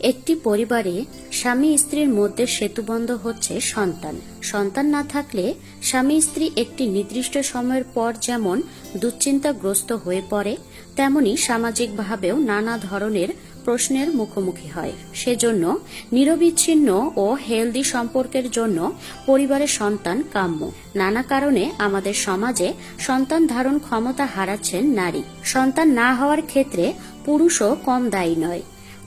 একটি পরিবারে স্বামী স্ত্রীর মধ্যে সেতুবন্ধ হচ্ছে সন্তান। সন্তান না থাকলে স্বামী স্ত্রী একটি নির্দিষ্ট সময়ের পর যেমন দুশ্চিন্তাগ্রস্ত হয়ে পড়ে, তেমনি সামাজিকভাবেও নানা ধরনের প্রশ্নের মুখোমুখি হয়। সেজন্য নিরবিচ্ছিন্ন ও হেলদি সম্পর্কের জন্য পরিবারের সন্তান কাম্য। নানা কারণে আমাদের সমাজে সন্তান ধারণ ক্ষমতা হারাচ্ছেন নারী। সন্তান না হওয়ার ক্ষেত্রে পুরুষও কম দায়ী নয়।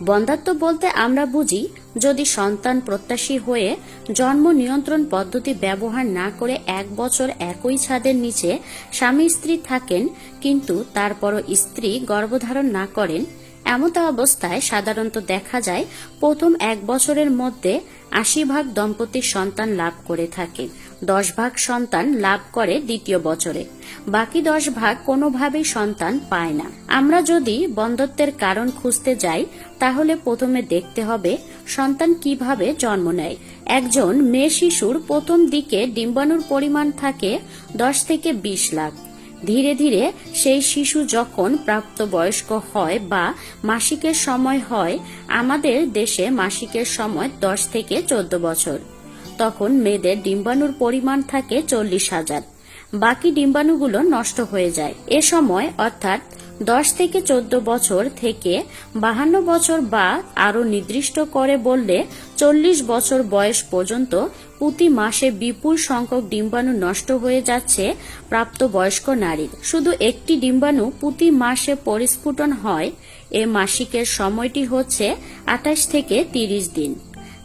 বন্ধাত্ব বলতে আমরা বুঝি, যদি সন্তান প্রত্যাশী হয়ে জন্ম নিয়ন্ত্রণ পদ্ধতি ব্যবহার না করে এক বছর একই ছাদের নিচে স্বামী স্ত্রী থাকেন, কিন্তু তারপরও স্ত্রী গর্ভধারণ না করেন এমত অবস্থায় সাধারণত দেখা যায় প্রথম এক বছরের মধ্যে আশি ভাগ দম্পতির সন্তান লাভ করে থাকে, দশ ভাগ সন্তান লাভ করে দ্বিতীয় বছরে, বাকি দশ ভাগ কোনোভাবেই সন্তান পায় না। আমরা যদি বন্ধত্বের কারণ খুঁজতে যাই, তাহলে প্রথমে দেখতে হবে সন্তান কীভাবে জন্ম নেয়। একজন মেয়ে শিশুর প্রথম দিকে ডিম্বাণুর পরিমাণ থাকে দশ থেকে বিশ লাখ। ধীরে ধীরে সেই শিশু যখন প্রাপ্তবয়স্ক হয় বা মাসিকের সময় হয়, আমাদের দেশে মাসিকের সময় দশ থেকে চোদ্দ বছর। তখন মেয়েদের ডিম্বাণুর পরিমাণ থাকে চল্লিশ হাজার। বাকি ডিম্বাণুগুলো নষ্ট হয়ে যায়। এ সময় অর্থাৎ দশ থেকে চোদ্দ বছর থেকে বাহান্ন বছর বা আরও নির্দিষ্ট করে বললে চল্লিশ বছর বয়স পর্যন্ত প্রতি মাসে বিপুল সংখ্যক ডিম্বাণু নষ্ট হয়ে যাচ্ছে প্রাপ্তবয়স্ক নারীর। শুধু একটি ডিম্বাণু প্রতি মাসে পরিস্ফুটন হয়, এ মাসিকের সময়টি হচ্ছে আঠাশ থেকে তিরিশ দিন।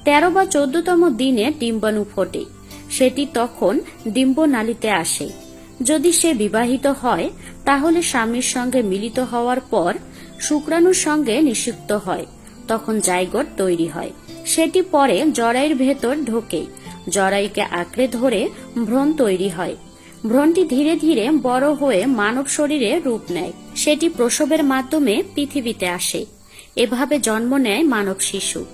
তেরো বা চোদ্দতম দিনে ডিম্বাণু ফোটে। সেটি তখন ডিম্বনালীতে আসে। যদি সে বিবাহিত হয়, তাহলে স্বামীর সঙ্গে মিলিত হওয়ার পর শুক্রাণুর সঙ্গে নিষিক্ত হয়, তখন জাইগোট তৈরি হয়। সেটি পরে জরায়ুর ভেতর ঢোকে। জরায়ুকে আঁকড়ে ধরে ভ্রণ তৈরি হয়। ভ্রণটি ধীরে ধীরে বড় হয়ে মানব শরীরে রূপ নেয়। সেটি প্রসবের মাধ্যমে পৃথিবীতে আসে। এভাবে জন্ম নেয় মানব শিশু।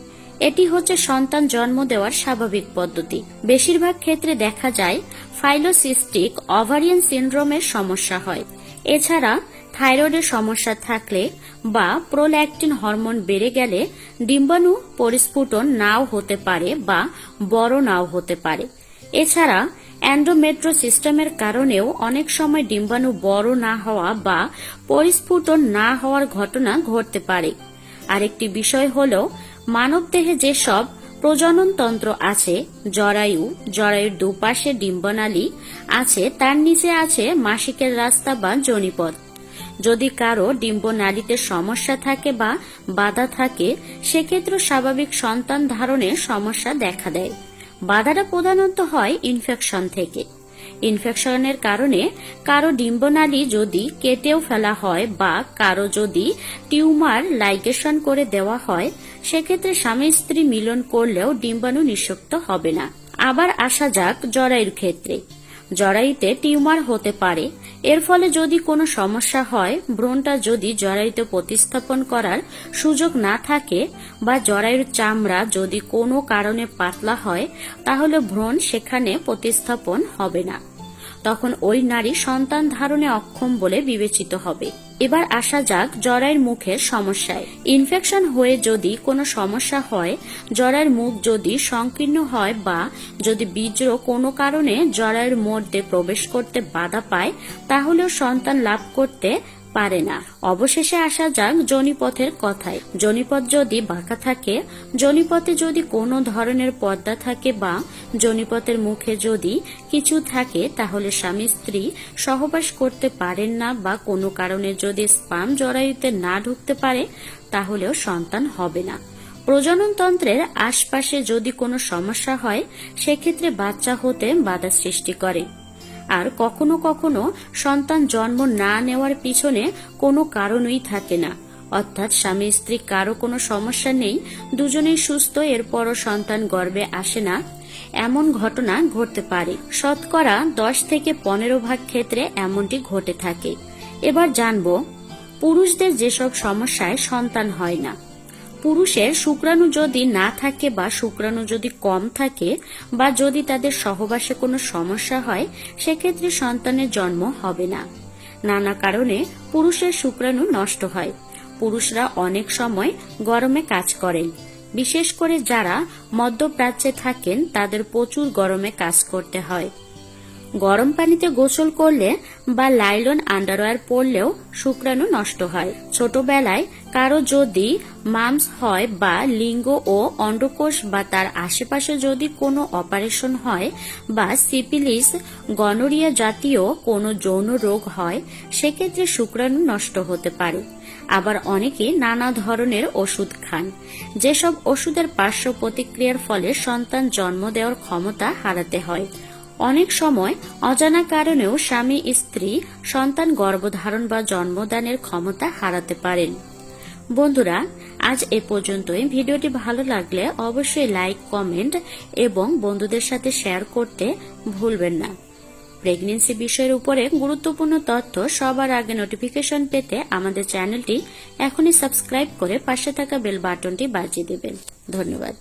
এটি হচ্ছে সন্তান জন্ম দেওয়ার স্বাভাবিক পদ্ধতি। বেশিরভাগ ক্ষেত্রে দেখা যায় ফাইলোসিস্টিক ওভারিয়ান সিন্ড্রোমের সমস্যা হয়। এছাড়া থাইরয়েডের সমস্যা থাকলে বা প্রোল্যাকটিন হরমোন বেড়ে গেলে ডিম্বাণু পরিস্ফুটন নাও হতে পারে বা বড় নাও হতে পারে। এছাড়া অ্যান্ড্রোমেট্রো সিস্টেমের কারণেও অনেক সময় ডিম্বাণু বড় না হওয়া বা পরিস্ফুটন না হওয়ার ঘটনা ঘটতে পারে। আরেকটি বিষয় হল মানবদেহে যেসব প্রজননতন্ত্র আছে, জরায়ু, জরায়ুর দুপাশে ডিম্বনালী আছে, তার নিচে আছে মাসিকের রাস্তা বা জনিপথ। যদি কারও ডিম্বনালীতে সমস্যা থাকে বা বাধা থাকে, সেক্ষেত্রে স্বাভাবিক সন্তান ধারণের সমস্যা দেখা দেয়। বাধাটা প্রধানত হয় ইনফেকশন থেকে। ইনফেকশনের কারণে কারও ডিম্বনালী যদি কেটেও ফেলা হয় বা কারও যদি টিউমার লাইগেশন করে দেওয়া হয়, সেক্ষেত্রে স্বামী স্ত্রী মিলন করলেও ডিম্বাণু নিষিক্ত হবে না। আবার আসা যাক জরায়ুর ক্ষেত্রে। জরায়ুতে টিউমার হতে পারে। এর ফলে যদি কোনো সমস্যা হয়, ব্রণটা যদি জরায়ুতে প্রতিস্থাপন করার সুযোগ না থাকে বা জরায়ুর চামড়া যদি কোনো কারণে পাতলা হয়, তাহলে ভ্রণ সেখানে প্রতিস্থাপন হবে না। তখন ওই নারী সন্তান ধারণে অক্ষম বলে বিবেচিত হবে। এবার আসা যাক জরায়ের মুখের সমস্যায়। ইনফেকশন হয়ে যদি কোনো সমস্যা হয় জরায়ের মুখ যদি সংকীর্ণ হয় বা যদি বীর্য কোনো কারণে জরায়ের মধ্যে প্রবেশ করতে বাধা পায়, তাহলেও সন্তান লাভ করতে পারে না। অবশেষে আসা যাক জনিপথের কথায়। জনিপথ যদি বাঁকা থাকে, জনিপথে যদি কোনো ধরনের পর্দা থাকে বা জনিপথের মুখে যদি কিছু থাকে, তাহলে স্বামী স্ত্রী সহবাস করতে পারেন না বা কোনো কারণে যদি স্পাম জরায়ুতে না ঢুকতে পারে, তাহলেও সন্তান হবে না। প্রজননতন্ত্রের আশপাশে যদি কোনো সমস্যা হয়, সেক্ষেত্রে বাচ্চা হতে বাধা সৃষ্টি করে। আর কখনো কখনো সন্তান জন্ম না নেওয়ার পিছনে কোনো কারণই থাকে না। অর্থাৎ স্বামী স্ত্রী কারও কোনো সমস্যা নেই, দুজনেই সুস্থ, এরপরও সন্তান গর্বে আসে না। এমন ঘটনা ঘটতে পারে। শতকরা দশ থেকে পনেরো ভাগ ক্ষেত্রে এমনটি ঘটে থাকে। এবার জানব, পুরুষদের যেসব সমস্যায় সন্তান হয় না পুরুষের শুক্রাণু যদি না থাকে বা শুক্রাণু যদি কম থাকে বা যদি তাদের সহবাসে কোনো সমস্যা হয়, সেক্ষেত্রে সন্তানের জন্ম হবে না। নানা কারণে পুরুষের শুক্রাণু নষ্ট হয়। পুরুষরা অনেক সময় গরমে কাজ করেন। বিশেষ করে যারা মধ্যপ্রাচ্যে থাকেন, তাদের প্রচুর গরমে কাজ করতে হয়। গরম পানিতে গোসল করলে বা লাইলন আন্ডারওয়্যার পরলেও শুক্রাণু নষ্ট হয়। ছোটবেলায় কারও যদি মামস হয় বা লিঙ্গ ও অন্ডকোষ বা তার আশেপাশে যদি কোনো অপারেশন হয় বা সিপিলিস গনোরিয়া জাতীয় কোনো যৌন রোগ হয়, সেক্ষেত্রে শুক্রাণু নষ্ট হতে পারে। আবার অনেকে নানা ধরনের ওষুধ খান। যেসব ওষুধের পার্শ্ব প্রতিক্রিয়ার ফলে সন্তান জন্ম দেওয়ার ক্ষমতা হারাতে হয়। অনেক সময় অজানা কারণেও স্বামী, স্ত্রী, সন্তান গর্ভধারণ বা জন্মদানের ক্ষমতা হারাতে পারেন। বন্ধুরা, আজ এ পর্যন্তই। ভিডিওটি ভালো লাগলে অবশ্যই লাইক, কমেন্ট এবং বন্ধুদের সাথে শেয়ার করতে ভুলবেন না। প্রেগনেন্সি বিষয়ের উপরে গুরুত্বপূর্ণ তথ্য সবার আগে নোটিফিকেশন পেতে আমাদের চ্যানেলটি এখনই সাবস্ক্রাইব করে পাশে থাকা বেল বাটনটি বাজিয়ে দেবেন। ধন্যবাদ।